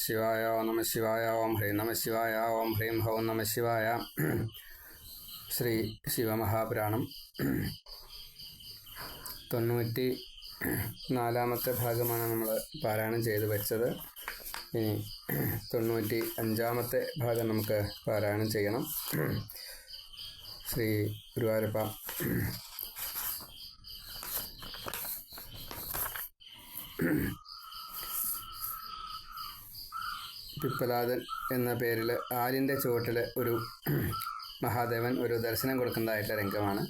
ശിവായ ഓം നമ ശിവായ ഓം ഹ്രീം നമ ശിവായ ഓം ഹ്രീം ഹൗം നമ ശിവായ ശ്രീ ശിവമഹാപുരാണം തൊണ്ണൂറ്റി നാലാമത്തെ ഭാഗമാണ് നമ്മൾ പാരായണം ചെയ്തു വെച്ചത്. ഇനി തൊണ്ണൂറ്റി അഞ്ചാമത്തെ ഭാഗം നമുക്ക് പാരായണം ചെയ്യണം. ശ്രീ ഗുരുവായൂരപ്പ. പിപ്പലാദൻ എന്ന പേരിൽ ആലിന്റെ ചുവട്ടിൽ ഒരു മഹാദേവൻ ഒരു ദർശനം കൊടുക്കുന്നതായിട്ടുള്ള രംഗമാണ്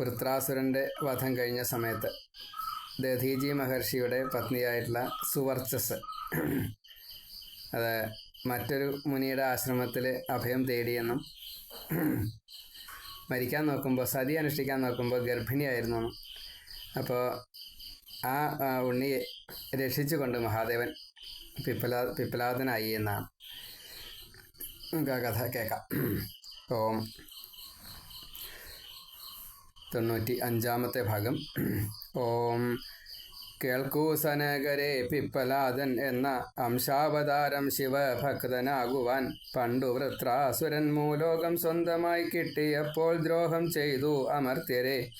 വൃത്രാസുരന്റെ വധം കഴിഞ്ഞ സമയത്ത് ദധീജി മഹർഷിയുടെ പത്നിയായിട്ടുള്ള സുവർച്ചസ് അത് മറ്റൊരു മുനിയുടെ ആശ്രമത്തിൽ അഭയം തേടിയെന്നും മരിക്കാൻ നോക്കുമ്പോൾ സതി അനുഷ്ഠിക്കാൻ നോക്കുമ്പോൾ ഗർഭിണിയായിരുന്നു. അപ്പോൾ ആ ഉണ്ണിയെ രക്ഷിച്ചുകൊണ്ട് മഹാദേവൻ പിപ്പലാ പിപ്പലാദനായി എന്നാണ് നമുക്ക് ആ കഥ കേൾക്കാം ഓം. തൊണ്ണൂറ്റി അഞ്ചാമത്തെ ഭാഗം. ഓം. കേൾക്കൂ സനകരെ പിപ്പലാദൻ എന്ന അംശാവതാരം ശിവഭക്തനാകുവാൻ പണ്ടു വൃത്രാസുരൻ മൂലോകം സ്വന്തമായി കിട്ടിയപ്പോൾ ദ്രോഹം ചെയ്തു അമർത്യരെ.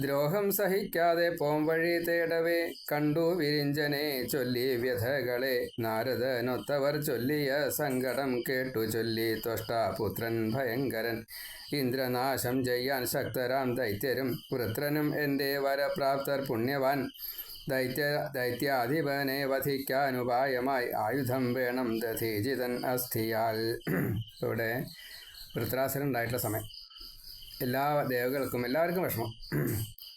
ദ്രോഹം സഹിക്കാതെ പോംവഴി തേടവേ. കണ്ടു വിരിഞ്ചനെ ചൊല്ലി വ്യഥകളെ. നാരദനൊത്തവർ ചൊല്ലിയ സങ്കടം കേട്ടു ചൊല്ലി ത്വഷ്ടാപുത്രൻ ഭയങ്കരൻ. ഇന്ദ്രനാശം ചെയ്യാൻ ശക്തരാം ദൈത്യരും. വൃത്രനും എന്റെ വരപ്രാപ്തർ പുണ്യവാൻ. ദൈത്യ ദൈത്യാധിപനെ വധിക്കാനുപായമായി ആയുധം വേണം ദധീജിതൻ അസ്ഥിയാൽ. ഇവിടെ വൃത്രാസുരൻ ഉണ്ടായിട്ടുള്ള സമയം. എല്ലാ ദേവകൾക്കും എല്ലാവർക്കും വിഷമം.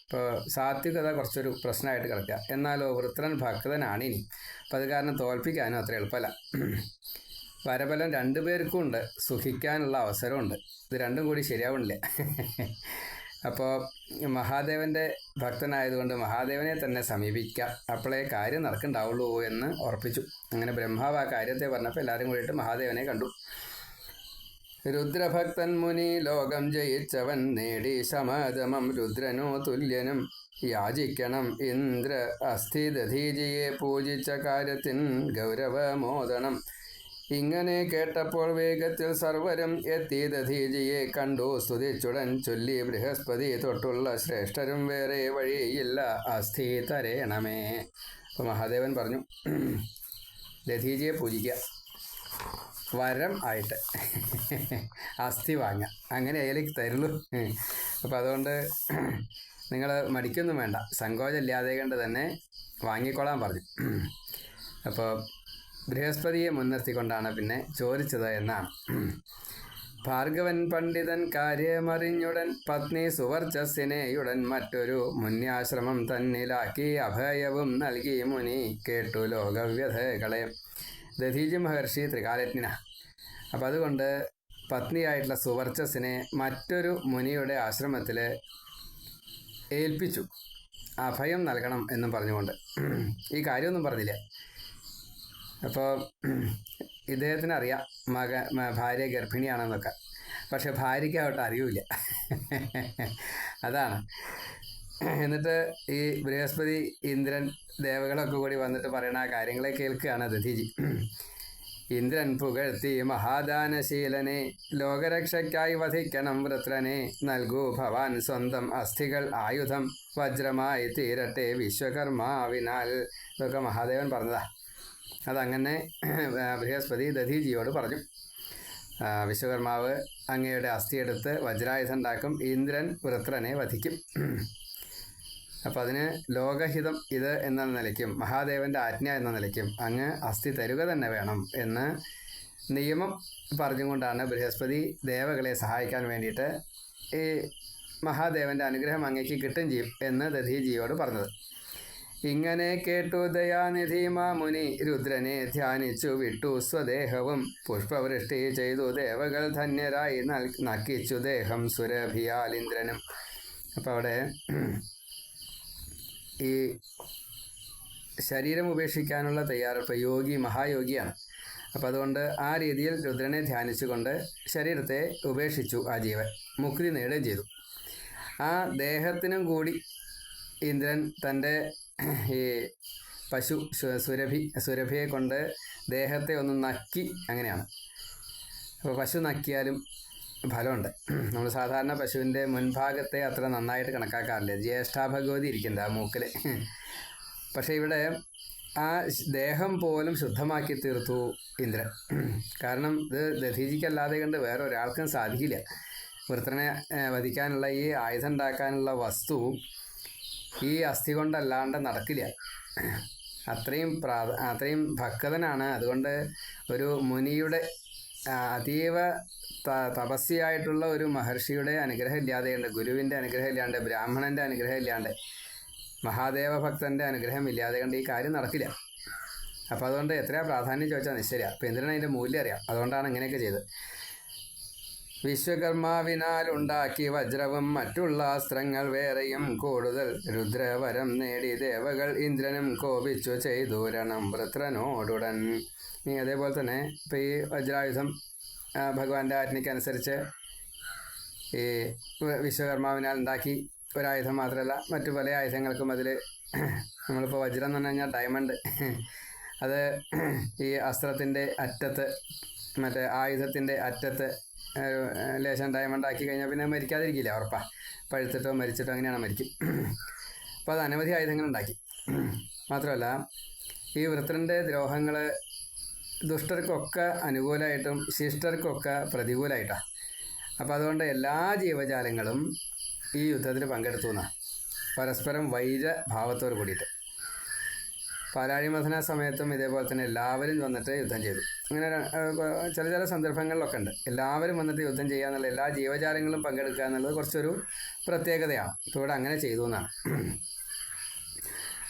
ഇപ്പോൾ സാത്വികത കുറച്ചൊരു പ്രശ്നമായിട്ട് കിടക്കുക. എന്നാലോ വൃത്രൻ ഭക്തനാണ് ഇനി അപ്പം അത് കാരണം തോൽപ്പിക്കാനും അത്ര എളുപ്പമല്ല. വരബലം രണ്ടു പേർക്കും ഉണ്ട്. സുഖിക്കാനുള്ള അവസരമുണ്ട്. ഇത് രണ്ടും കൂടി ശരിയാവണില്ല. അപ്പോൾ മഹാദേവന്റെ ഭക്തനായതുകൊണ്ട് മഹാദേവനെ തന്നെ സമീപിക്കാം. അപ്പോളേ കാര്യം നടക്കണ്ടാവുള്ളൂ എന്ന് ഉറപ്പിച്ചു. അങ്ങനെ ബ്രഹ്മാവ് ആ കാര്യത്തെ പറഞ്ഞപ്പോൾ എല്ലാവരും കൂടിയിട്ട് മഹാദേവനെ കണ്ടു. രുദ്രഭക്തൻ മുനി ലോകം ജയിച്ചവൻ നേടി ശമാദമം രുദ്രനോ തുല്യനും. യാചിക്കണം ഇന്ദ്ര അസ്ഥിദധീജിയെ പൂജിച്ച കാര്യത്തിൻ ഗൗരവമോദനം ഇങ്ങനെ കേട്ടപ്പോൾ വേഗത്തിൽ സർവരും എത്തി ദധീജിയെ കണ്ടു. സ്തുതിച്ചുടൻ ചൊല്ലി ബൃഹസ്പതി തൊട്ടുള്ള ശ്രേഷ്ഠരും വേറെ വഴിയില്ല. അസ്ഥി തരേണമേ. മഹാദേവൻ പറഞ്ഞു ദധീജിയെ പൂജിക്കുക വരം ആയിട്ട്. അസ്ഥി വാങ്ങ. അങ്ങനെ അതിലേക്ക് തരുള്ളൂ. അപ്പോൾ അതുകൊണ്ട് നിങ്ങൾ മടിക്കൊന്നും വേണ്ട. സങ്കോചമില്ലാതെ കണ്ട് തന്നെ വാങ്ങിക്കൊള്ളാൻ പറഞ്ഞു. അപ്പോൾ ബൃഹസ്പതിയെ മുൻനിർത്തിക്കൊണ്ടാണ് പിന്നെ ചോദിച്ചത് എന്നാണ്. ഭാർഗവൻ പണ്ഡിതൻ കാര്യമറിഞ്ഞുടൻ പത്നി സുവർച്ചസിനെയുടൻ മറ്റൊരു മുന്യാശ്രമം തന്നിലാക്കി അഭയവും നൽകി. മുനി കേട്ടു ലോകവ്യഥകളെ. ദധീജി മഹർഷി ത്രികാലജ്ഞന. അപ്പം അതുകൊണ്ട് പത്നിയായിട്ടുള്ള സുവർച്ചസിനെ മറ്റൊരു മുനിയുടെ ആശ്രമത്തിൽ ഏൽപ്പിച്ചു. അഭയം നൽകണം എന്നും പറഞ്ഞുകൊണ്ട്. ഈ കാര്യമൊന്നും പറഞ്ഞില്ല. അപ്പോൾ ഇദ്ദേഹത്തിന് അറിയാം മക ഭാര്യ ഗർഭിണിയാണെന്നൊക്കെ. പക്ഷെ ഭാര്യയ്ക്ക് അറിയില്ല. അറിയൂല അതാണ്. എന്നിട്ട് ഈ ബൃഹസ്പതി ഇന്ദ്രൻ ദേവകളൊക്കെ കൂടി വന്നിട്ട് പറയുന്ന ആ കാര്യങ്ങളെ കേൾക്കുകയാണ് അതിഥിജി ഇന്ദ്രൻ പുകഴ്ത്തി മഹാദാനശീലനെ ലോകരക്ഷയ്ക്കായി വധിക്കണം വൃത്രനെ നൽകൂ ഭവാൻ സ്വന്തം അസ്ഥികൾ ആയുധം വജ്രമായി തീരട്ടെ വിശ്വകർമാവിനാൽ. ഇതൊക്കെ മഹാദേവൻ പറഞ്ഞതാ. അതങ്ങനെ ബൃഹസ്പതി ദധീജിയോട് പറഞ്ഞു. വിശ്വകർമാവ് അങ്ങയുടെ അസ്ഥിയെടുത്ത് വജ്രായുധം ഉണ്ടാക്കും ഇന്ദ്രൻ വൃത്രനെ വധിക്കും. അപ്പം അതിന് ലോകഹിതം ഇത് എന്ന നിലയ്ക്കും മഹാദേവന്റെ ആജ്ഞ എന്ന നിലയ്ക്കും അങ്ങ് അസ്ഥി തരുക തന്നെ വേണം എന്ന് നിയമം പറഞ്ഞുകൊണ്ടാണ് ബൃഹസ്പതി ദേവകളെ സഹായിക്കാൻ വേണ്ടിയിട്ട് ഈ മഹാദേവന്റെ അനുഗ്രഹം അങ്ങേക്ക് കിട്ടും ചെയ്യും എന്ന് ദധീജിയോട് പറഞ്ഞത്. ഇങ്ങനെ കേട്ടു ദയാനിധി മാമുനി രുദ്രനെ ധ്യാനിച്ചു വിട്ടു സ്വദേഹവും. പുഷ്പവൃഷ്ടി ചെയ്തു ദേവകൾ ധന്യരായി നൽ നക്കിച്ചു ദേഹം സുരഭിയാലിന്ദ്രനും അപ്പോൾ അവിടെ ഈ ശരീരം ഉപേക്ഷിക്കാനുള്ള തയ്യാറെടുപ്പ് യോഗി മഹായോഗിയാണ്. അപ്പോൾ അതുകൊണ്ട് ആ രീതിയിൽ രുദ്രനെ ധ്യാനിച്ചുകൊണ്ട് ശരീരത്തെ ഉപേക്ഷിച്ചു ആ ജീവൻ. മുക്തി നേടുകയും ചെയ്തു. ആ ദേഹത്തിനും കൂടി ഇന്ദ്രൻ തന്റെ ഈ പശു സുരഭി സുരഭിയെ കൊണ്ട് ദേഹത്തെ ഒന്ന് നക്കി അങ്ങനെയാണ്. അപ്പോൾ പശു നക്കിയാലും ഫലമുണ്ട്. നമ്മൾ സാധാരണ പശുവിന്റെ മുൻഭാഗത്തെ അത്ര നന്നായിട്ട് കണക്കാക്കാറില്ല. ജ്യേഷ്ഠാഭഗവതി ഇരിക്കുന്നത് ആ മൂക്കിൽ പക്ഷേ ഇവിടെ ആ ദേഹം പോലും ശുദ്ധമാക്കി തീർത്തു ഇന്ദ്രൻ. കാരണം ഇത് ദധീജിക്കല്ലാതെ കണ്ട് വേറെ ഒരാൾക്കും സാധിക്കില്ല വൃത്തനെ വധിക്കാനുള്ള ഈ ആയുധം ഉണ്ടാക്കാനുള്ള വസ്തു ഈ അസ്ഥി കൊണ്ടല്ലാണ്ട് നടക്കില്ല. അത്രയും പ്രാ അത്രയും ഭക്തനാണ്. അതുകൊണ്ട് ഒരു മുനിയുടെ അതീവ തപസ്യായിട്ടുള്ള ഒരു മഹർഷിയുടെ അനുഗ്രഹം ഇല്ലാതെയുണ്ട് ഗുരുവിന്റെ അനുഗ്രഹം ഇല്ലാണ്ട് ബ്രാഹ്മണന്റെ അനുഗ്രഹം ഇല്ലാണ്ട് മഹാദേവ ഭക്തന്റെ അനുഗ്രഹം ഇല്ലാതെ കണ്ട് ഈ കാര്യം നടക്കില്ല. അപ്പോൾ അതുകൊണ്ട് എത്രയാ പ്രാധാന്യം ചോദിച്ചാൽ നിശ്ചയ അപ്പോൾ എന്തിനാണ് അതിന്റെ മൂല്യം അറിയാം. അതുകൊണ്ടാണ് ഇങ്ങനെയൊക്കെ ചെയ്തത്. വിശ്വകർമാവിനാൽ ഉണ്ടാക്കി വജ്രവും മറ്റുള്ള അസ്ത്രങ്ങൾ വേറെയും കൂടുതൽ രുദ്രവരം നേടി ദേവകൾ ഇന്ദ്രനും കോപിച്ചു ചെയ്തു. രണം വൃത്രനോടുടൻ ഇനി അതേപോലെ തന്നെ ഇപ്പം ഈ വജ്രായുധം ഭഗവാന്റെ ആജ്ഞയ്ക്കനുസരിച്ച് ഈ വിശ്വകർമാവിനാൽ ഉണ്ടാക്കി ഒരായുധം മാത്രമല്ല മറ്റു പല ആയുധങ്ങൾക്കും അതിൽ നമ്മളിപ്പോൾ വജ്രം എന്ന് പറഞ്ഞു കഴിഞ്ഞാൽ ഡയമണ്ട് അത് ഈ അസ്ത്രത്തിന്റെ അറ്റത്ത് മറ്റേ ആയുധത്തിന്റെ അറ്റത്ത് ലേശം ഡയമണ്ട് ആക്കി കഴിഞ്ഞാൽ പിന്നെ മരിക്കാതിരിക്കില്ല ഉറപ്പാ. പഴുത്തിട്ടോ മരിച്ചിട്ടോ അങ്ങനെയാണ് മരിക്കും. അപ്പോൾ അത് അനവധി ആയുധങ്ങൾ ഉണ്ടാക്കി. മാത്രമല്ല ഈ വൃത്രന്റെ ദ്രോഹങ്ങൾ ദുഷ്ടർക്കൊക്കെ അനുകൂലമായിട്ടും ശിഷ്ടർക്കൊക്കെ പ്രതികൂലമായിട്ടാണ് അപ്പോൾ അതുകൊണ്ട് എല്ലാ ജീവജാലങ്ങളും ഈ യുദ്ധത്തിൽ പങ്കെടുത്തു എന്നാണ് പരസ്പരം വൈരഭാവത്തോട് കൂടിയിട്ട്. പാലാഴി മഥന സമയത്തും ഇതേപോലെ തന്നെ എല്ലാവരും വന്നിട്ട് യുദ്ധം ചെയ്തു. അങ്ങനെ ചില ചില സന്ദർഭങ്ങളിലൊക്കെ ഉണ്ട്. എല്ലാവരും വന്നിട്ട് യുദ്ധം ചെയ്യുക എന്നുള്ള എല്ലാ ജീവജാലങ്ങളും പങ്കെടുക്കുക എന്നുള്ളത് കുറച്ചൊരു പ്രത്യേകതയാണ്. ഇപ്പോൾ ഇവിടെ അങ്ങനെ ചെയ്തു എന്നാണ്.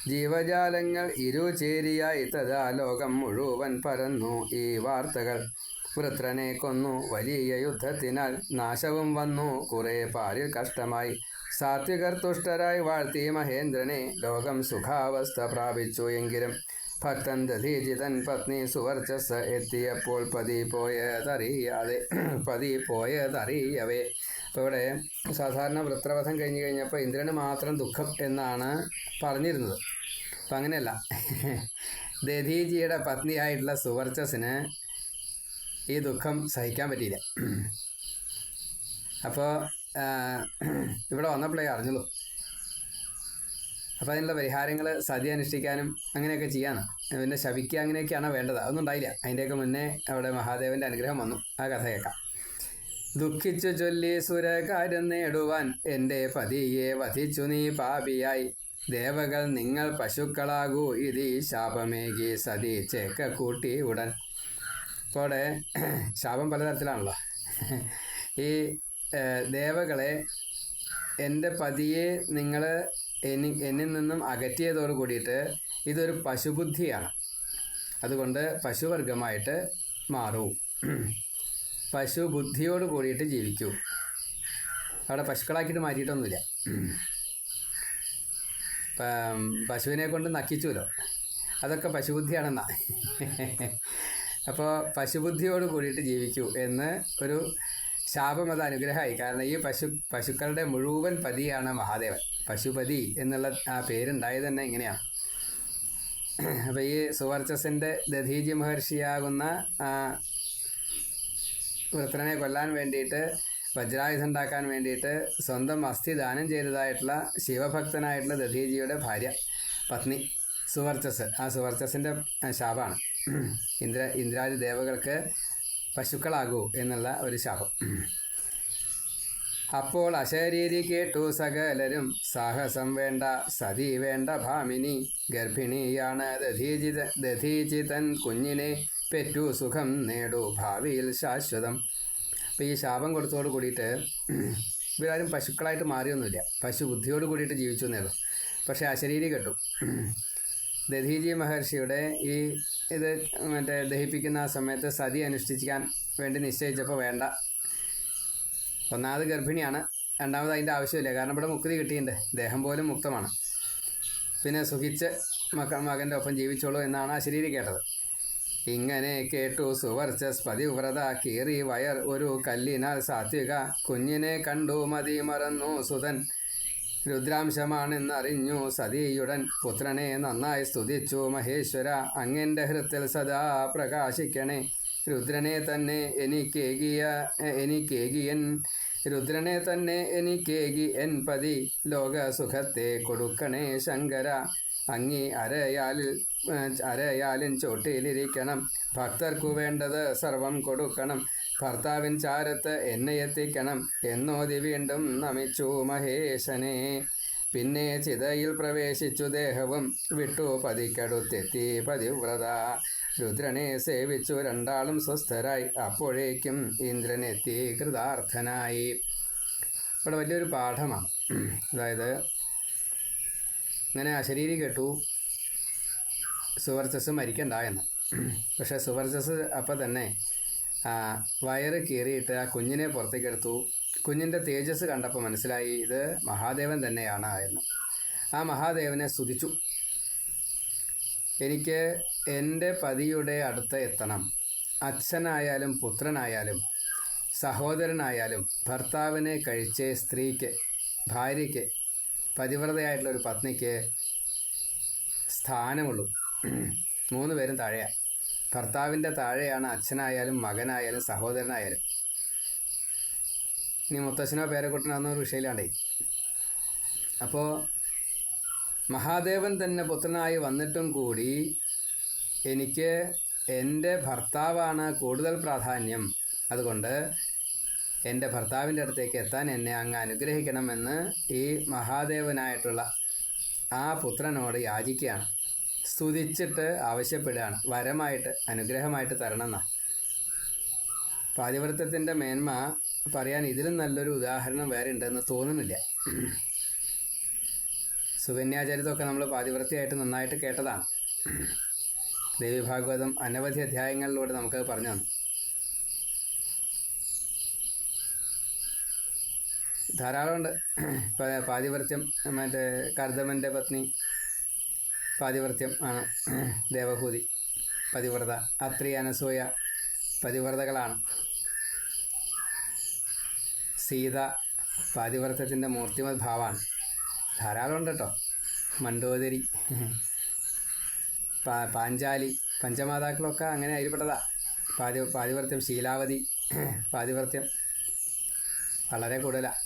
ജീവജാലങ്ങൾ ഇരുചേരിയായി തഥാ ലോകം മുഴുവൻ പരന്നു. ഈ വാർത്തകൾ വൃത്രനെ കൊന്നു. വലിയ യുദ്ധത്തിനാൽ നാശവും വന്നു. കുറെ പാലിൽ കഷ്ടമായി സാത്വികർ തുഷ്ടരായി വാഴ്ത്തി മഹേന്ദ്രനെ ലോകം സുഖാവസ്ഥ പ്രാപിച്ചു എങ്കിലും ഭക്തൻ ദധീജിതൻ പത്നി സുവർച്ചസ് എത്തിയപ്പോൾ പതി പോയതറിയാതെ പതി പോയതറിയവേ. ഇവിടെ സാധാരണ വൃത്രവധം കഴിഞ്ഞു കഴിഞ്ഞപ്പോൾ ഇന്ദ്രന് മാത്രം ദുഃഖം എന്നാണ് പറഞ്ഞിരുന്നത്. അപ്പം അങ്ങനെയല്ല. ദധീജിയുടെ പത്നിയായിട്ടുള്ള സുവർച്ചസിന് ഈ ദുഃഖം സഹിക്കാൻ പറ്റിയില്ല. അപ്പോൾ ഇവിടെ വന്നപ്പോഴേ അറിഞ്ഞുള്ളൂ. അപ്പോൾ അതിനുള്ള പരിഹാരങ്ങൾ സതി അനുഷ്ഠിക്കാനും അങ്ങനെയൊക്കെ ചെയ്യാന്ന് പിന്നെ ശവിക്കുക അങ്ങനെയൊക്കെയാണ് വേണ്ടത്? അതൊന്നും ഉണ്ടായില്ല. അതിന്റെയൊക്കെ മുന്നേ അവിടെ മഹാദേവന്റെ അനുഗ്രഹം വന്നു. ആ കഥ കേൾക്കാം. ദുഃഖിച്ചു ചൊല്ലി സുരകാരം നേടുവാൻ എന്റെ പതിയെ വധിച്ചു നീ പാപിയായി. ദേവകൾ നിങ്ങൾ പശുക്കളാകൂ. ഇതി ശാപമേകി സതി. ചേക്ക കൂട്ടി ഉടൻ. ഇപ്പോടെ ശാപം പലതരത്തിലാണല്ലോ. ഈ ദേവകളെ എന്റെ പതിയെ നിങ്ങൾ എനി എന്നിൽ നിന്നും അകറ്റിയതോട് കൂടിയിട്ട് ഇതൊരു പശുബുദ്ധിയാണ്. അതുകൊണ്ട് പശുവർഗമായിട്ട് മാറൂ. പശു ബുദ്ധിയോട് കൂടിയിട്ട് ജീവിക്കൂ. അവിടെ പശുക്കളാക്കിയിട്ട് മാറ്റിയിട്ടൊന്നുമില്ല. പശുവിനെ കൊണ്ട് നക്കിച്ചുല്ലോ അതൊക്കെ പശുബുദ്ധിയാണെന്നാ. അപ്പോൾ പശുബുദ്ധിയോട് കൂടിയിട്ട് ജീവിക്കൂ എന്ന് ഒരു ശാപം അത് അനുഗ്രഹമായി. കാരണം ഈ പശു പശുക്കളുടെ മുഴുവൻ പതിയാണ് മഹാദേവൻ. പശുപതി എന്നുള്ള ആ പേരുണ്ടായത് തന്നെ ഇങ്ങനെയാണ്. അപ്പോൾ ഈ സുവർച്ചസിന്റെ ദധീജി മഹർഷിയാകുന്ന വൃത്രനെ കൊല്ലാൻ വേണ്ടിയിട്ട് വജ്രായുധം ഉണ്ടാക്കാൻ വേണ്ടിയിട്ട് സ്വന്തം അസ്ഥി ദാനം ചെയ്തതായിട്ടുള്ള ശിവഭക്തനായിട്ടുള്ള ദധീജിയുടെ ഭാര്യ പത്നി സുവർച്ചസ്. ആ സുവർച്ചസിന്റെ ശാപമാണ്. ഇന്ദ്ര ഇന്ദ്രാദി ദേവകൾക്ക് പശുക്കളാകൂ എന്നുള്ള ഒരു ശാപം. അപ്പോൾ അശരീരി കേട്ടു സകലരും സാഹസം വേണ്ട സതി വേണ്ട ഭാമിനി ഗർഭിണിയാണ് ദധീജിത ദധീജിതൻ കുഞ്ഞിനെ പെറ്റു സുഖം നേടൂ ഭാവിയിൽ ശാശ്വതം. അപ്പോൾ ഈ ശാപം കൊടുത്തതോട് കൂടിയിട്ട് ഇവരാരും പശുക്കളായിട്ട് മാറിയൊന്നുമില്ല. പശു ബുദ്ധിയോട് കൂടിയിട്ട് ജീവിച്ചു എന്നേള്ളൂ പക്ഷേ അശരീരി കെട്ടു. ദധീജി മഹർഷിയുടെ ഈ ഇത് മറ്റേ ദഹിപ്പിക്കുന്ന ആ സമയത്ത് സതി അനുഷ്ഠിക്കാൻ വേണ്ടി നിശ്ചയിച്ചപ്പോൾ വേണ്ട. ഒന്നാമത് ഗർഭിണിയാണ്. രണ്ടാമത് അതിന്റെ ആവശ്യമില്ല. കാരണം ഇവിടെ മുക്തി കിട്ടിയിട്ടുണ്ട്. ദേഹം പോലും മുക്തമാണ്. പിന്നെ സുഖിച്ച് മക്ക മകന്റെ ഒപ്പം ജീവിച്ചോളൂ എന്നാണ് ആ അശരീരി കേട്ടത്. ഇങ്ങനെ കേട്ടു സുവർച്ചസ് പതിവ്രത കീറി വയർ ഒരു കല്ലിനാൽ സാത്വിക. കുഞ്ഞിനെ കണ്ടു മതി മറന്നു സുതൻ രുദ്രാംശമാണെന്നറിഞ്ഞു സതീയുടൻ പുത്രനെ നന്നായി സ്തുതിച്ചു മഹേശ്വര. അങ്ങന്റെ ഹൃത്തിൽ സദാ പ്രകാശിക്കണേ. രുദ്രനെ തന്നെ എനിക്കേകിയ എനിക്കേകിയൻ. രുദ്രനെ തന്നെ എനിക്കേകി എൻ പതി. ലോകസുഖത്തെ കൊടുക്കണേ ശങ്കര. അങ്ങി അരയാലിൽ അരയാലിൻ ചോട്ടിയിലിരിക്കണം ഭക്തർക്കു വേണ്ടത് സർവം കൊടുക്കണം. ഭർത്താവിൻ ചാരത്ത് എന്നെ എത്തിക്കണം. എന്നോതി വീണ്ടും നമിച്ചു മഹേശനെ. പിന്നെ ചിതയിൽ പ്രവേശിച്ചു ദേഹവും വിട്ടു പതിക്കടുത്തെത്തി പതിവ്രത. രുദ്രനെ സേവിച്ചു രണ്ടാളും സ്വസ്ഥരായി. അപ്പോഴേക്കും ഇന്ദ്രനെത്തി കൃതാർത്ഥനായി. ഇവിടെ വലിയൊരു പാഠമാണ്. അതായത് ഇങ്ങനെ അശരീരി കേട്ടു. സുവർച്ചസ് മരിക്കണ്ട എന്ന്. പക്ഷേ സുവർച്ചസ് അപ്പം തന്നെ വയറ് കീറിയിട്ട് ആ കുഞ്ഞിനെ പുറത്തേക്ക് എടുത്തു കുഞ്ഞിന്റെ തേജസ് കണ്ടപ്പോൾ മനസ്സിലായി ഇത് മഹാദേവൻ തന്നെയാണ് എന്ന്. ആ മഹാദേവനെ സ്തുതിച്ചു. എനിക്ക് എന്റെ പതിയുടെ അടുത്ത് എത്തണം. അച്ഛനായാലും പുത്രനായാലും സഹോദരനായാലും ഭർത്താവിനെ കഴിച്ച് സ്ത്രീക്ക് ഭാര്യയ്ക്ക് പതിവ്രതയായിട്ടുള്ള ഒരു പത്നിക്ക് സ്ഥാനമുള്ളൂ. മൂന്ന് പേരും താഴെയാണ് ഭർത്താവിന്റെ താഴെയാണ് അച്ഛനായാലും മകനായാലും സഹോദരനായാലും. ഇനി മുത്തശ്ശനോ പേരക്കുട്ടനോ എന്നൊരു വിഷയമില്ലാണ്ടേ. അപ്പോൾ മഹാദേവൻ തന്നെ പുത്രനായി വന്നിട്ടും കൂടി എനിക്ക് എന്റെ ഭർത്താവാണ് കൂടുതൽ പ്രാധാന്യം. അതുകൊണ്ട് എന്റെ ഭർത്താവിന്റെ അടുത്തേക്ക് എത്താൻ എന്നെ അങ്ങ് അനുഗ്രഹിക്കണമെന്ന് ഈ മഹാദേവനായിട്ടുള്ള ആ പുത്രനോട് യാചിക്കുകയാണ്. സ്തുതിച്ചിട്ട് ആവശ്യപ്പെടുകയാണ്. വരമായിട്ട് അനുഗ്രഹമായിട്ട് തരണം എന്നാ പാതിവൃത്തത്തിന്റെ മേന്മ പറയാൻ ഇതിലും നല്ലൊരു ഉദാഹരണം വേറെ ഉണ്ടെന്ന് തോന്നുന്നില്ല. സുകന്യാചരിതമൊക്കെ നമ്മൾ പാതിവൃത്തിയായിട്ട് നന്നായിട്ട് കേട്ടതാണ്. ദേവി ഭാഗവതം അനവധി അധ്യായങ്ങളിലൂടെ നമുക്കത് പറഞ്ഞു തന്നു. ധാരാളമുണ്ട്. പാതിവൃത്യം മറ്റേ കർദമന്റെ പത്നി പാതിവൃത്യം ആണ് ദേവഹൂതി പതിവ്രത അത്രി അനസൂയ പതിവ്രതകളാണ്. സീത പാതിവ്രതത്തിന്റെ മൂർത്തിമത് ഭാവമാണ്. ധാരാളമുണ്ട് കേട്ടോ. മണ്ടോദരി പാ പാഞ്ചാലി പഞ്ചമാതാക്കളൊക്കെ അങ്ങനെ അതിൽപ്പെട്ടതാ പാതി പാതിവൃത്യം ശീലാവതി പാതിവൃത്യം വളരെ കൂടുതലാണ്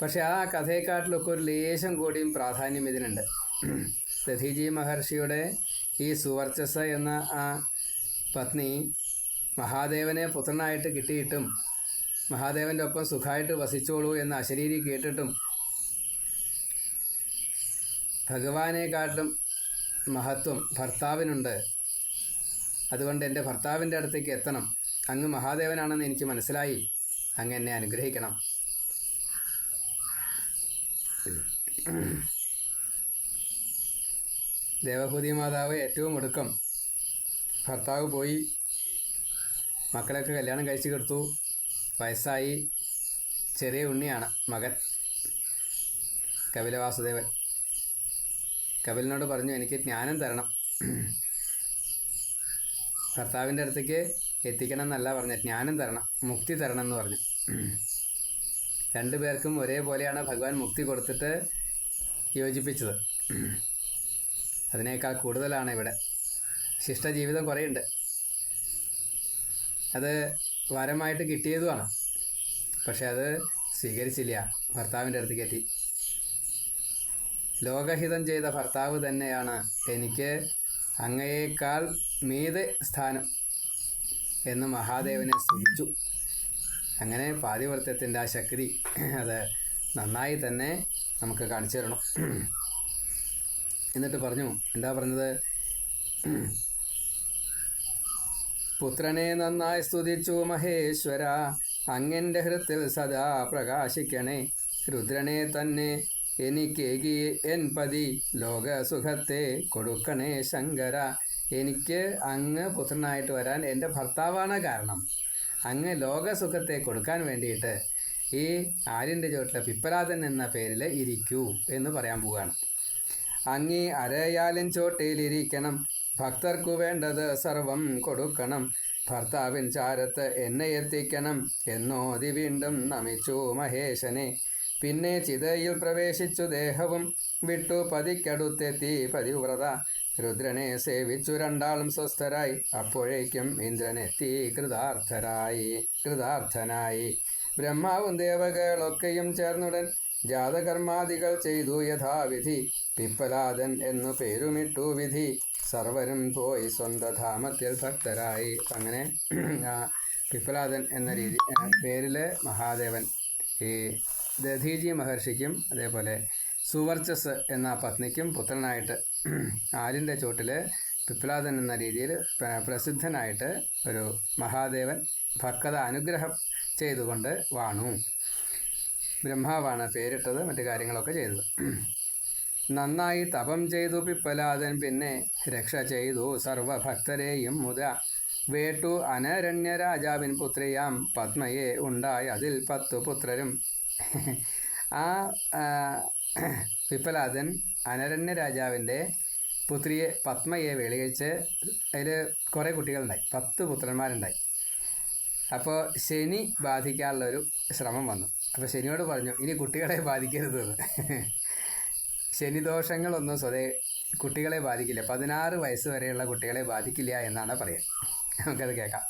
പക്ഷെ ആ കഥയെക്കാട്ടിലൊക്കെ ഒരു ലേശം കൂടിയും പ്രാധാന്യം ഇതിനുണ്ട്. ദധീജി മഹർഷിയുടെ ഈ സുവർച്ചസ എന്ന ആ പത്നി മഹാദേവനെ പുത്രനായിട്ട് കിട്ടിയിട്ടും മഹാദേവന്റെ ഒപ്പം സുഖമായിട്ട് വസിച്ചോളൂ എന്ന് അശരീരി കേട്ടിട്ടും ഭഗവാനെക്കാട്ടിലും മഹത്വം ഭർത്താവിനുണ്ട്. അതുകൊണ്ട് എന്റെ ഭർത്താവിന്റെ അടുത്തേക്ക് എത്തണം. അങ്ങ് മഹാദേവനാണെന്ന് എനിക്ക് മനസ്സിലായി. അങ്ങ് എന്നെ അനുഗ്രഹിക്കണം. ദേവഭൂതി മാതാവ് ഏറ്റവും ഒടുക്കം. ഭർത്താവ് പോയി. മക്കളൊക്കെ കല്യാണം കഴിച്ചു കൊടുത്തു. വയസ്സായി. ചെറിയ ഉണ്ണിയാണ് മകൻ. കപിലവാസുദേവൻ കപിലിനോട് പറഞ്ഞു എനിക്ക് ജ്ഞാനം തരണം. ഭർത്താവിന്റെ അടുത്തേക്ക് എത്തിക്കണം എന്നല്ല പറഞ്ഞ ജ്ഞാനം തരണം മുക്തി തരണം എന്ന് പറഞ്ഞു. രണ്ടുപേർക്കും ഒരേപോലെയാണ് ഭഗവാൻ മുക്തി കൊടുത്തിട്ട് യോജിപ്പിച്ചത്. അതിനേക്കാൾ കൂടുതലാണ് ഇവിടെ. ശിഷ്ടജീവിതം കുറേയുണ്ട്. അത് വരമായിട്ട് കിട്ടിയതുമാണ്. പക്ഷെ അത് സ്വീകരിച്ചില്ല. ഭർത്താവിന്റെ അടുത്തേക്ക് എത്തി ലോകഹിതം ചെയ്ത ഭർത്താവ് തന്നെയാണ് എനിക്ക് അങ്ങയേക്കാൾ മീതെ സ്ഥാനം എന്ന് മഹാദേവനെ സ്തുതിച്ചു. അങ്ങനെ പാതിവൃത്യത്തിന്റെ ആ ശക്തി അത് നന്നായി തന്നെ നമുക്ക് കാണിച്ചു തരണം. എന്നിട്ട് പറഞ്ഞു എന്താ പറഞ്ഞത്? പുത്രനെ നന്നായി സ്തുതിച്ചു മഹേശ്വര. അങ്ങന്റെ ഹൃത്തിൽ സദാ പ്രകാശിക്കണേ. രുദ്രനെ തന്നെ എനിക്കേകി എൻ പതി ലോകസുഖത്തെ കൊടുക്കണേ ശങ്കര. എനിക്ക് അങ്ങ് പുത്രനായിട്ട് വരാൻ എന്റെ ഭർത്താവാണ് കാരണം. അങ്ങ് ലോകസുഖത്തെ കൊടുക്കാൻ വേണ്ടിയിട്ട് ഈ ആര്യന്റെ ചുവട്ടിൽ പിപ്പലാതൻ എന്ന പേരിൽ ഇരിക്കൂ എന്ന് പറയാൻ പോവുകയാണ്. അങ്ങി അരയാലിൻ ചോട്ടിലിരിക്കണം. ഭക്തർക്കു വേണ്ടത് സർവം കൊടുക്കണം. ഭർത്താവിൻ ചാരത്ത് എന്നെ എത്തിക്കണം. എന്നോതി വീണ്ടും നമിച്ചു മഹേശനെ. പിന്നെ ചിതയിൽ പ്രവേശിച്ചു ദേഹവും വിട്ടു പതിക്കടുത്തെത്തി പതിവ്രത. രുദ്രനെ സേവിച്ചു രണ്ടാളും സ്വസ്ഥരായി. അപ്പോഴേക്കും ഇന്ദ്രനെത്തി കൃതാർത്ഥരായി കൃതാർത്ഥനായി. ബ്രഹ്മാവും ദേവകളൊക്കെയും ചേർന്നുടൻ ജാതകർമാദികൾ ചെയ്തു യഥാവിധി. പിപ്പലാദൻ എന്നു പേരുമിട്ടു വിധി. സർവരും പോയി സ്വന്തധാമത്തിൽ ഭക്തരായി. അങ്ങനെ പിപ്പലാദൻ എന്ന രീതി പേരിലെ മഹാദേവൻ ഈ ദധീജി മഹർഷിക്കും അതേപോലെ സുവർച്ചസ് എന്ന പത്നിക്കും പുത്രനായിട്ട് ആലിന്റെ ചോട്ടിൽ പിപ്പലാദൻ എന്ന രീതിയിൽ പ്രസിദ്ധനായിട്ട് ഒരു മഹാദേവൻ ഭക്തത അനുഗ്രഹം ചെയ്തുകൊണ്ട് വാണു. ബ്രഹ്മാവാണ് പേരിട്ടത് മറ്റു കാര്യങ്ങളൊക്കെ ചെയ്തത്. നന്നായി തപം ചെയ്തു പിപ്പലാദൻ പിന്നെ രക്ഷ ചെയ്തു. സർവഭക്തരെയും മുത വേട്ടു അനരണ്യ രാജാവിൻ പുത്രിയാം പത്മയെ ഉണ്ടായി. അതിൽ പത്തു പുത്രരും. ആ പിപ്പലാദൻ അനരണ്യ രാജാവിന്റെ പുത്രിയെ പത്മയെ വെളിയിച്ച് അതിൽ കുറേ കുട്ടികളുണ്ടായി. പത്ത് പുത്രന്മാരുണ്ടായി. അപ്പോൾ ശനി ബാധിക്കാനുള്ളൊരു ശ്രമം വന്നു. അപ്പോൾ ശനിയോട് പറഞ്ഞു ഇനി കുട്ടികളെ ബാധിക്കരുത് എന്ന്. ശനിദോഷങ്ങളൊന്നും സ്വതേ കുട്ടികളെ ബാധിക്കില്ല. പതിനാറ് വയസ്സ് വരെയുള്ള കുട്ടികളെ ബാധിക്കില്ല എന്നാണ് പറയുക. നമുക്കത് കേൾക്കാം.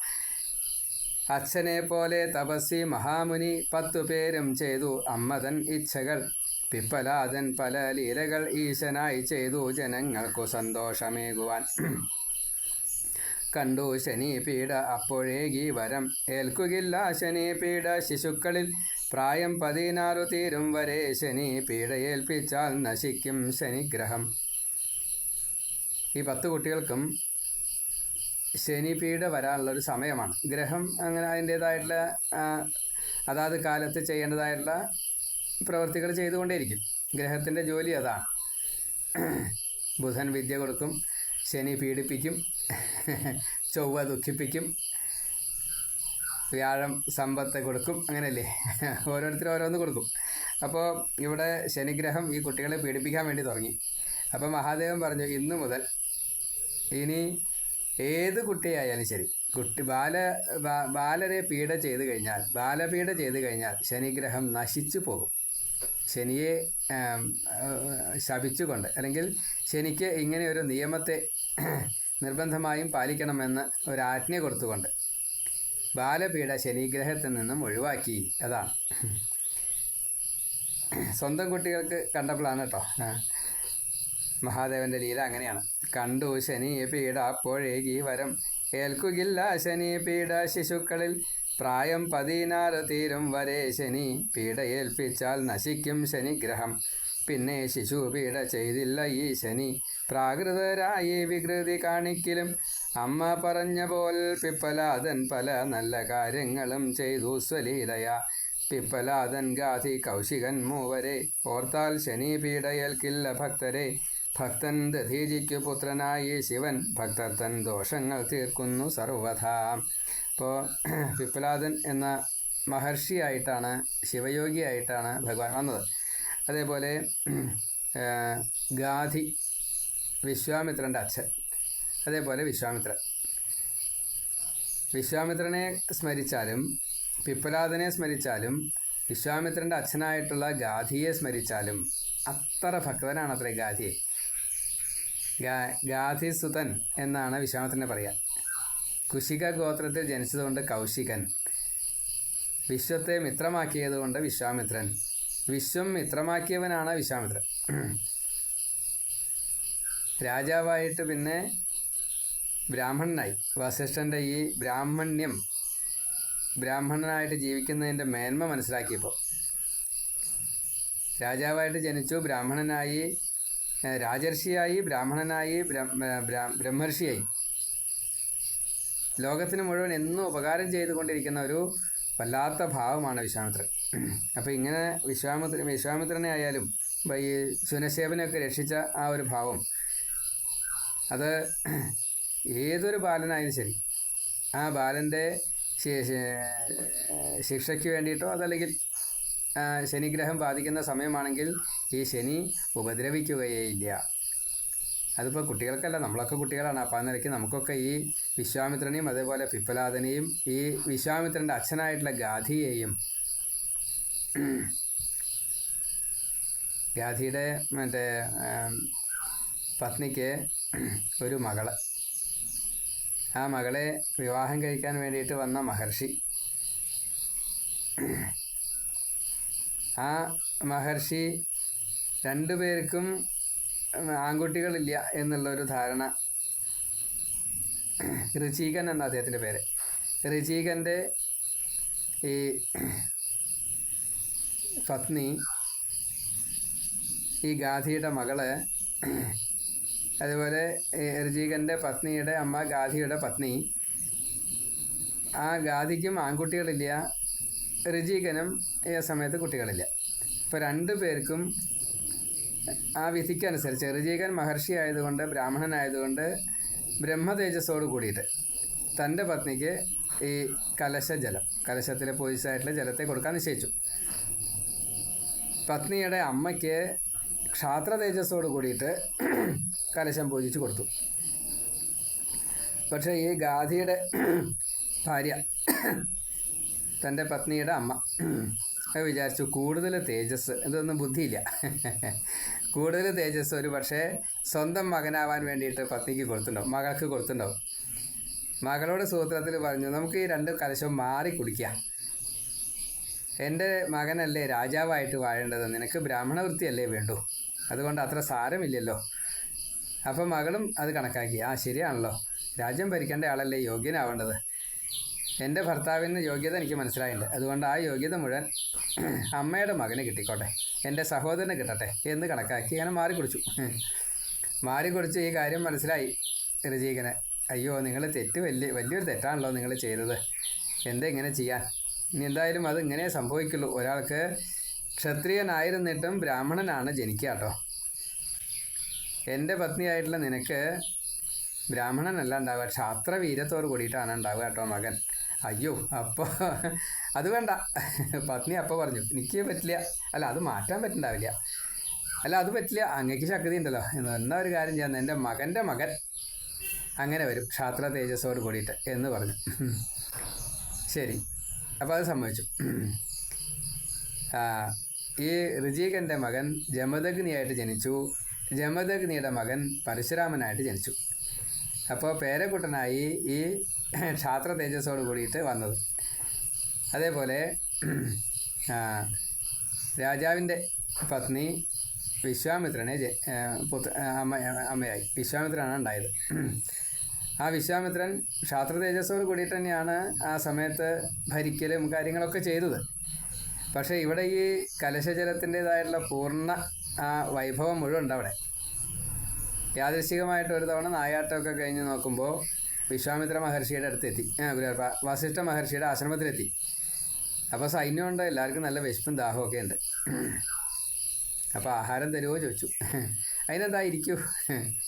അച്ഛനെ പോലെ തപസ്സി മഹാമുനി പത്തു പേരും ചെയ്തു. അമ്മതൻ ഇച്ഛകൾ പിപ്പലാതൻ പല ലീലകൾ ഈശനായി ചെയ്തു. ജനങ്ങൾക്കു സന്തോഷമേകുവാൻ കണ്ടു ശനി പീഡ അപ്പോഴേകി വരം. ഏൽക്കുകില്ല ശനി പീഡ ശിശുക്കളിൽ. പ്രായം പതിനാറു തീരും വരെ ശനി പീഡയേൽപ്പിച്ചാൽ നശിക്കും ശനിഗ്രഹം. ഈ പത്ത് കുട്ടികൾക്കും ശനി പീഡ വരാനുള്ളൊരു സമയമാണ്. ഗ്രഹം അങ്ങനെ അതിന്റേതായിട്ടുള്ള അതാത് കാലത്ത് ചെയ്യേണ്ടതായിട്ടുള്ള പ്രവൃത്തികൾ ചെയ്തുകൊണ്ടേയിരിക്കും. ഗ്രഹത്തിന്റെ ജോലി അതാണ്. ബുധൻ വിദ്യ കൊടുക്കും ശനി പീഡിപ്പിക്കും ചൊവ്വ ദുഃഖിപ്പിക്കും. വ്യാഴം സമ്പത്ത് കൊടുക്കും. അങ്ങനെയല്ലേ? ഓരോരുത്തരും ഓരോന്ന് കൊടുക്കും. അപ്പോൾ ഇവിടെ ശനിഗ്രഹം ഈ കുട്ടികളെ പീഡിപ്പിക്കാൻ വേണ്ടി തുടങ്ങി. അപ്പോൾ മഹാദേവൻ പറഞ്ഞു ഇന്ന് മുതൽ ഇനി ഏത് കുട്ടിയായാലും ശരി കുട്ടി ബാല ബാലരെ പീഡ ചെയ്ത് കഴിഞ്ഞാൽ ബാലപീഡ ചെയ്ത് കഴിഞ്ഞാൽ ശനിഗ്രഹം നശിച്ചു പോകും. ശനിയെ ശപിച്ചുകൊണ്ട് അല്ലെങ്കിൽ ശനിക്ക് ഇങ്ങനെ ഒരു നിയമത്തെ നിർബന്ധമായും പാലിക്കണമെന്ന് ഒരാജ്ഞ കൊടുത്തുകൊണ്ട് ബാലപീഡ ശനിഗ്രഹത്തിൽ നിന്നും ഒഴിവാക്കി. അതാണ് സ്വന്തം കുട്ടികൾക്ക് കണ്ടപ്പോഴാണ് കേട്ടോ. മഹാദേവന്റെ ലീല അങ്ങനെയാണ്. കണ്ടു ശനി പീഡ അപ്പോഴേകി വരം. ഏൽക്കുകില്ല ശനി പീഡ ശിശുക്കളിൽ. പ്രായം പതിനാറ് തീരും വരെ ശനി പീഡ ഏൽപ്പിച്ചാൽ നശിക്കും ശനിഗ്രഹം. പിന്നെ ശിശു പീഡ ചെയ്തില്ല ഈ ശനി. പ്രാകൃതരായി വികൃതി കാണിക്കലും അമ്മ പറഞ്ഞ പോൽ പിപ്പലാതൻ പല നല്ല കാര്യങ്ങളും ചെയ്തു സ്വലീലയ. പിപ്പലാതൻ ഗാധി കൗശികൻ മൂവരെ. ഓർത്താൽ ശനി പീഡയൽക്കില്ല ഭക്തരെ. ഭക്തൻ ദധീജിക്കു പുത്രനായി ശിവൻ. ഭക്തർ തൻ ദോഷങ്ങൾ തീർക്കുന്നു സർവഥാ. ഇപ്പോൾ പിപ്പലാദൻ എന്ന മഹർഷിയായിട്ടാണ് ശിവയോഗിയായിട്ടാണ് ഭഗവാൻ വന്നത്. അതേപോലെ ഗാധി വിശ്വാമിത്രന്റെ അച്ഛൻ. അതേപോലെ വിശ്വാമിത്രൻ. വിശ്വാമിത്രനെ സ്മരിച്ചാലും പിപ്പലാദനെ സ്മരിച്ചാലും വിശ്വാമിത്രന്റെ അച്ഛനായിട്ടുള്ള ഗാധിയെ സ്മരിച്ചാലും അത്ര ഭക്തനാണ് അത്രേ ഗാധിയെ ഗാധിസുതൻ എന്നാണ് വിശ്വാമിത്രനെ പറയുക കുശിക ഗോത്രത്തിൽ ജനിച്ചതുകൊണ്ട് കൗശികൻ. വിശ്വത്തെ മിത്രമാക്കിയതുകൊണ്ട് വിശ്വാമിത്രൻ. വിശ്വം മിത്രമാക്കിയവനാണ് വിശ്വാമിത്രൻ. രാജാവായിട്ട് പിന്നെ ബ്രാഹ്മണനായി. വസിഷ്ഠന്റെ ഈ ബ്രാഹ്മണ്യം ബ്രാഹ്മണനായിട്ട് ജീവിക്കുന്നതിന്റെ മേന്മ മനസ്സിലാക്കിയപ്പോൾ രാജാവായിട്ട് ജനിച്ചു ബ്രാഹ്മണനായി രാജർഷിയായി ബ്രാഹ്മണനായി ബ്രഹ്മർഷിയായി. ലോകത്തിന് മുഴുവൻ എന്നും ഉപകാരം ചെയ്തുകൊണ്ടിരിക്കുന്ന ഒരു വല്ലാത്ത ഭാവമാണ് വിശ്വാമിത്രൻ. അപ്പോൾ ഇങ്ങനെ വിശ്വാമിത്ര വിശ്വാമിത്രനെ ആയാലും ഈ ശുനശേപനെയൊക്കെ രക്ഷിച്ച ആ ഒരു ഭാവം അത് ഏതൊരു ബാലനായാലും ശരി ആ ബാലന്റെ ശിക്ഷയ്ക്ക് വേണ്ടിയിട്ടോ അതല്ലെങ്കിൽ ശനിഗ്രഹം ബാധിക്കുന്ന സമയമാണെങ്കിൽ ഈ ശനി ഉപദ്രവിക്കുകയേയില്ല അതിപ്പോൾ കുട്ടികൾക്കല്ല നമ്മളൊക്കെ കുട്ടികളാണ്. അപ്പോൾ ആ നിലയ്ക്ക് നമുക്കൊക്കെ ഈ വിശ്വാമിത്രനെയും അതേപോലെ പിപ്പലാദനെയും ഈ വിശ്വാമിത്രന്റെ അച്ഛനായിട്ടുള്ള ഗാധിയെയും ഗാധിയുടെ മറ്റേ പത്നിക്ക് ഒരു മകൾ. ആ മകളെ വിവാഹം കഴിക്കാൻ വേണ്ടിയിട്ട് വന്ന മഹർഷി. ആ മഹർഷി രണ്ടുപേർക്കും ആൺകുട്ടികളില്ല എന്നുള്ളൊരു ധാരണ. ഋചീകൻ എന്ന അദ്ദേഹത്തിന്റെ പേര്. ഋചീകന്റെ ഈ പത്നി ഈ ഗാന്ധിയുടെ മകൾ അതുപോലെ ഋചീകന്റെ പത്നിയുടെ അമ്മ ഗാന്ധിയുടെ പത്നി. ആ ഗാന്ധിക്കും ആൺകുട്ടികളില്ല ഋചീകനും ഈ സമയത്ത് കുട്ടികളില്ല. ഇപ്പോൾ രണ്ടു പേർക്കും ആ വിധിക്കനുസരിച്ച് ഋജീകൻ മഹർഷി ആയതുകൊണ്ട് ബ്രാഹ്മണനായതുകൊണ്ട് ബ്രഹ്മതേജസ്സോട് കൂടിയിട്ട് തന്റെ പത്നിക്ക് ഈ കലശ ജലം കലശത്തിലെ പോയിസായിട്ടുള്ള ജലത്തെ കൊടുക്കാൻ നിശ്ചയിച്ചു. പത്നിയുടെ അമ്മയ്ക്ക് ക്ഷാത്ര തേജസ്സോട് കൂടിയിട്ട് കലശം പൂജിച്ച് കൊടുത്തു. പക്ഷേ ഈ ഗാധിയുടെ ഭാര്യ തന്റെ പത്നിയുടെ അമ്മ അത് വിചാരിച്ചു കൂടുതൽ തേജസ്. എന്തൊന്നും ബുദ്ധിയില്ല. കൂടുതൽ തേജസ് ഒരു പക്ഷേ സ്വന്തം മകനാവാൻ വേണ്ടിയിട്ട് പത്നിക്ക് കൊടുത്തിട്ടുണ്ടാവും. മകൾക്ക് കൊടുത്തിട്ടുണ്ടാവും. മകളോട് സൂത്രത്തിൽ പറഞ്ഞു നമുക്ക് ഈ രണ്ട് കലശവും മാറി കുടിക്കാം. എന്റെ മകനല്ലേ രാജാവായിട്ട് വാഴേണ്ടത്? നിനക്ക് ബ്രാഹ്മണ വൃത്തിയല്ലേ വേണ്ടു. അതുകൊണ്ട് അത്ര സാരമില്ലല്ലോ. അപ്പം മകളും അത് കണക്കാക്കി. ആ ശരിയാണല്ലോ. രാജ്യം ഭരിക്കേണ്ട ആളല്ലേ യോഗ്യനാവേണ്ടത്? എന്റെ ഭർത്താവിന് യോഗ്യത എനിക്ക് മനസ്സിലായിട്ടുണ്ട്. അതുകൊണ്ട് ആ യോഗ്യത മുഴുവൻ അമ്മയുടെ മകന് കിട്ടിക്കോട്ടെ. എന്റെ സഹോദരന് കിട്ടട്ടെ എന്ന് കണക്കാക്കി ഇങ്ങനെ മാറി കുടിച്ചു. മാറി കുടിച്ച് ഈ കാര്യം മനസ്സിലായി ഋചീകന് അയ്യോ നിങ്ങൾ തെറ്റ് വലിയ വലിയൊരു തെറ്റാണല്ലോ നിങ്ങൾ ചെയ്തത്. എന്താ ഇങ്ങനെ ചെയ്യാൻ? ഇനി എന്തായാലും അത് ഇങ്ങനെ സംഭവിക്കുള്ളൂ. ഒരാൾക്ക് ക്ഷത്രിയനായിരുന്നിട്ടും ബ്രാഹ്മണനാണ് ജനിക്കുക കേട്ടോ. എന്റെ പത്നിയായിട്ടുള്ള നിനക്ക് ബ്രാഹ്മണനല്ല ഉണ്ടാവുക. ക്ഷാത്രവീരത്തോട് കൂടിയിട്ടാണ് ഉണ്ടാവുക കേട്ടോ മകൻ. അയ്യോ അപ്പോൾ അത് വേണ്ട. പത്നി അപ്പോൾ പറഞ്ഞു എനിക്ക് പറ്റില്ല. അല്ല അത് മാറ്റാൻ പറ്റുന്നുണ്ടാവില്ല അല്ല അത് പറ്റില്ല. അങ്ങക്ക് ശക്തി ഉണ്ടല്ലോ. എന്ന് ഒരു കാര്യം ചെയ്യാൻ എന്റെ മകന്റെ മകൻ അങ്ങനെ വരും. ക്ഷാത്ര തേജസ്സോട് കൂടിയിട്ട് എന്ന് പറഞ്ഞു. ശരി. അപ്പോൾ അത് സംഭവിച്ചു. ഈ ഋജീകന്റെ മകൻ ജമദഗ്നിയായിട്ട് ജനിച്ചു. ജമദഗ്നിയുടെ മകൻ പരശുരാമനായിട്ട് ജനിച്ചു. അപ്പോൾ പേരക്കുട്ടനായി ഈ ക്ഷാത്ര തേജസ്സോട് കൂടിയിട്ട് വന്നത്. അതേപോലെ രാജാവിന്റെ പത്നി വിശ്വാമിത്രനെ പുത്ര അമ്മ അമ്മയായി. വിശ്വാമിത്രനാണ് ഉണ്ടായത്. ആ വിശ്വാമിത്രൻ ക്ഷാത്ര തേജസ്സോട് കൂടിയിട്ട് തന്നെയാണ് ആ സമയത്ത് ഭരിക്കലും കാര്യങ്ങളൊക്കെ ചെയ്തത്. പക്ഷേ ഇവിടെ ഈ കലശജലത്തിന്റെതായിട്ടുള്ള പൂർണ ആ വൈഭവം മുഴുവൻ ഉണ്ട് അവിടെ. യാദൃശികമായിട്ട് ഒരു തവണ നായാട്ടമൊക്കെ കഴിഞ്ഞ് നോക്കുമ്പോൾ വിശ്വാമിത്ര മഹർഷിയുടെ അടുത്തെത്തി. വസിഷ്ഠ മഹർഷിയുടെ ആശ്രമത്തിലെത്തി. അപ്പോൾ സൈന്യമുണ്ട് എല്ലാവർക്കും നല്ല വിശപ്പും ദാഹമൊക്കെ ഉണ്ട്. അപ്പോൾ ആഹാരം തരുമോ ചോദിച്ചു. അതിനെന്താ ഇരിക്കൂ?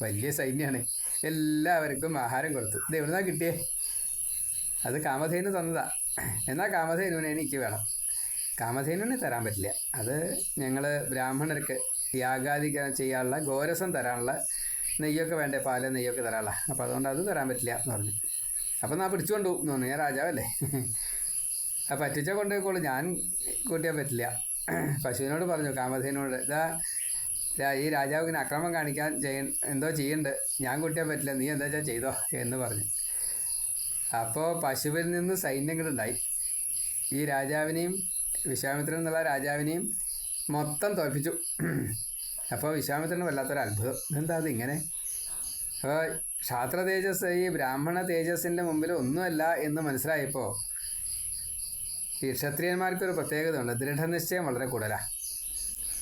വലിയ സൈന്യമാണ് എല്ലാവർക്കും ആഹാരം കൊടുത്തു. ഇത് എവിടുന്നാ കിട്ടിയേ. അത് കാമധേനു തന്നതാ. എന്നാൽ കാമധേനുവിനെ എനിക്ക് വേണം. കാമധേനുവിനെ തരാൻ പറ്റില്ല. അത് ഞങ്ങൾ ബ്രാഹ്മണർക്ക് യാഗാദി ചെയ്യാനുള്ള ഗോരസം തരാനുള്ള നെയ്യൊക്കെ വേണ്ടേ പാൽ നെയ്യൊക്കെ തരാളാ അപ്പോൾ അതുകൊണ്ട് അത് തരാൻ പറ്റില്ല എന്ന് പറഞ്ഞു. അപ്പോൾ ഞാൻ പിടിച്ചുകൊണ്ടു എന്ന് പറഞ്ഞു. ഞാൻ രാജാവല്ലേ? അപ്പം പറ്റിച്ച കൊണ്ടുപോയിക്കോളൂ. ഞാൻ കൂട്ടിയാൻ പറ്റില്ല. പശുവിനോട് പറഞ്ഞു കാമധേനോട് ഇതാ ഈ രാജാവ് ഇങ്ങനെ അക്രമം കാണിക്കാൻ ചെയ്യ എന്തോ ചെയ്യണ്ട്. ഞാൻ കൂട്ടിയാൻ പറ്റില്ല. നീ എന്താ വെച്ചാൽ ചെയ്തോ? എന്ന് പറഞ്ഞു. അപ്പോൾ പശുവിൽ നിന്ന് സൈന്യങ്ങളുണ്ടായി ഈ രാജാവിനെയും വിശ്വാമിത്രൻ എന്നുള്ള രാജാവിനെയും മൊത്തം തോൽപ്പിച്ചു. അപ്പോൾ വിശ്വാമിത്രന് വല്ലാത്തൊരു അത്ഭുതം എന്താ അത് ഇങ്ങനെ? അപ്പോൾ ക്ഷാത്ര തേജസ് ഈ ബ്രാഹ്മണ തേജസ്സിന്റെ മുമ്പിൽ ഒന്നുമല്ല എന്ന് മനസ്സിലായപ്പോൾ ഈ ക്ഷത്രിയന്മാർക്കൊരു പ്രത്യേകത ഉണ്ട് ദൃഢനിശ്ചയം വളരെ കൂടുതലാണ്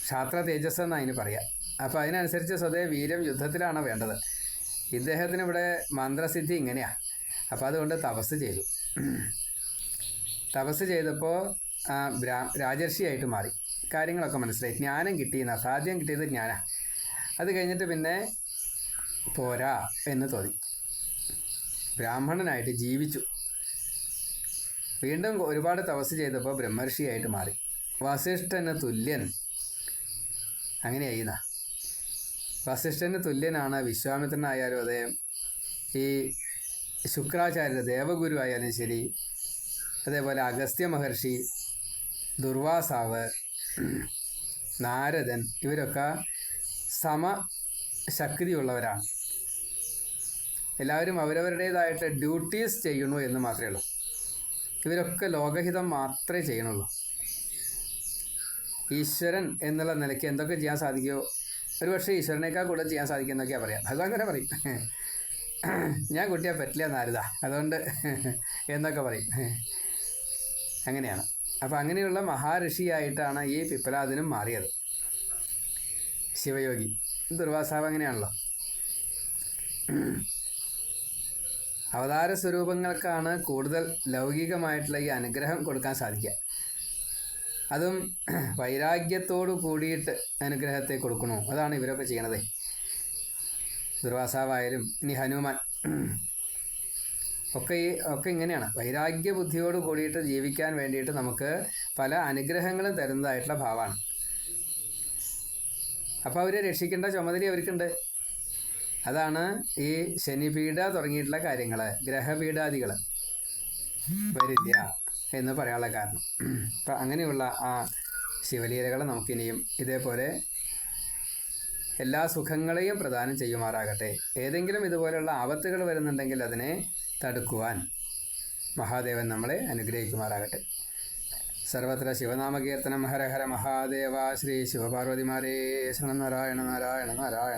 ക്ഷാത്ര തേജസ് എന്നാണ് അതിന് പറയുക അപ്പോൾ അതിനനുസരിച്ച് സ്വതേ വീര്യം യുദ്ധത്തിലാണ് വേണ്ടത്. ഇദ്ദേഹത്തിന് ഇവിടെ മന്ത്രസിദ്ധി ഇങ്ങനെയാണ് അപ്പോൾ അതുകൊണ്ട് തപസ് ചെയ്തു. തപസ് ചെയ്തപ്പോൾ രാജർഷിയായിട്ട് മാറി. കാര്യങ്ങളൊക്കെ മനസ്സിലായി. ജ്ഞാനം കിട്ടിയെന്ന സാധ്യം കിട്ടിയത് ജ്ഞാന. അത് കഴിഞ്ഞിട്ട് പിന്നെ പോരാ എന്ന് തോന്നി. ബ്രാഹ്മണനായിട്ട് ജീവിച്ചു. വീണ്ടും ഒരുപാട് തപസ് ചെയ്തപ്പോൾ ബ്രഹ്മർഷിയായിട്ട് മാറി. വസിഷ്ഠന് തുല്യൻ. അങ്ങനെയായി എന്നാ വസിഷ്ഠന് തുല്യനാണ് വിശ്വാമിത്രനായാലും അതേ ഈ ശുക്രാചാര്യ ദേവഗുരു ആയാലും ശരി അതേപോലെ അഗസ്ത്യ മഹർഷി ദുർവാസാവ് നാരദൻ ഇവരൊക്കെ സമശക്തിയുള്ളവരാണ് എല്ലാവരും അവരവരുടേതായിട്ട് ഡ്യൂട്ടീസ് ചെയ്യണു എന്ന് മാത്രമേ ഉള്ളൂ. ഇവരൊക്കെ ലോകഹിതം മാത്രമേ ചെയ്യണുള്ളൂ ഈശ്വരൻ എന്നുള്ള നിലയ്ക്ക് എന്തൊക്കെ ചെയ്യാൻ സാധിക്കുമോ ഒരു പക്ഷേ ഈശ്വരനേക്കാൾ കൂടുതൽ ചെയ്യാൻ സാധിക്കും എന്നൊക്കെയാ പറയാം. ഭഗവാൻ തന്നെ പറയും. ഞാൻ കുട്ടിയെ പറ്റില്ല നാരദ. അതുകൊണ്ട് എന്നൊക്കെ പറയും. അങ്ങനെയാണ്. അപ്പം അങ്ങനെയുള്ള മഹാഋഷിയായിട്ടാണ് ഈ പിപ്പലാദിനും മാറിയത്. ശിവയോഗി. ദുർവാസാവ് അങ്ങനെയാണല്ലോ. അവതാര സ്വരൂപങ്ങൾക്കാണ് കൂടുതൽ ലൗകികമായിട്ടുള്ള ഈ അനുഗ്രഹം കൊടുക്കാൻ സാധിക്കുക. അതും വൈരാഗ്യത്തോടു കൂടിയിട്ട് അനുഗ്രഹത്തെ കൊടുക്കണോ? അതാണ് ഇവരൊക്കെ ചെയ്യണത്. ദുർവാസാവായാലും ഇനി ഹനുമാൻ ഒക്കെ ഈ ഒക്കെ ഇങ്ങനെയാണ്. വൈരാഗ്യ ബുദ്ധിയോട് കൂടിയിട്ട് ജീവിക്കാൻ വേണ്ടിയിട്ട് നമുക്ക് പല അനുഗ്രഹങ്ങളും തരുന്നതായിട്ടുള്ള ഭാവമാണ്. അപ്പോൾ അവരെ രക്ഷിക്കേണ്ട ചുമതല അവർക്കുണ്ട്. അതാണ് ഈ ശനിപീഠ തുടങ്ങിയിട്ടുള്ള കാര്യങ്ങൾ ഗ്രഹപീഠാദികൾ വരില്ല എന്ന് പറയാനുള്ള കാരണം. അപ്പം അങ്ങനെയുള്ള ആ ശിവലീലകൾ നമുക്കിനിയും ഇതേപോലെ എല്ലാ സുഖങ്ങളെയും പ്രദാനം ചെയ്യുമാറാകട്ടെ. ഏതെങ്കിലും ഇതുപോലെയുള്ള ആപത്തുകൾ വരുന്നുണ്ടെങ്കിൽ അതിനെ തടുക്കുവാൻ മഹാദേവൻ നമ്മളെ അനുഗ്രഹിക്കുമാറാകട്ടെ. സർവത്ര ശിവനാമകീർത്തനം ഹരഹര ഹര മഹാദേവ ശ്രീ ശിവപാർവതിമാരേ ശരണം നാരായണ നാരായണ നാരായണ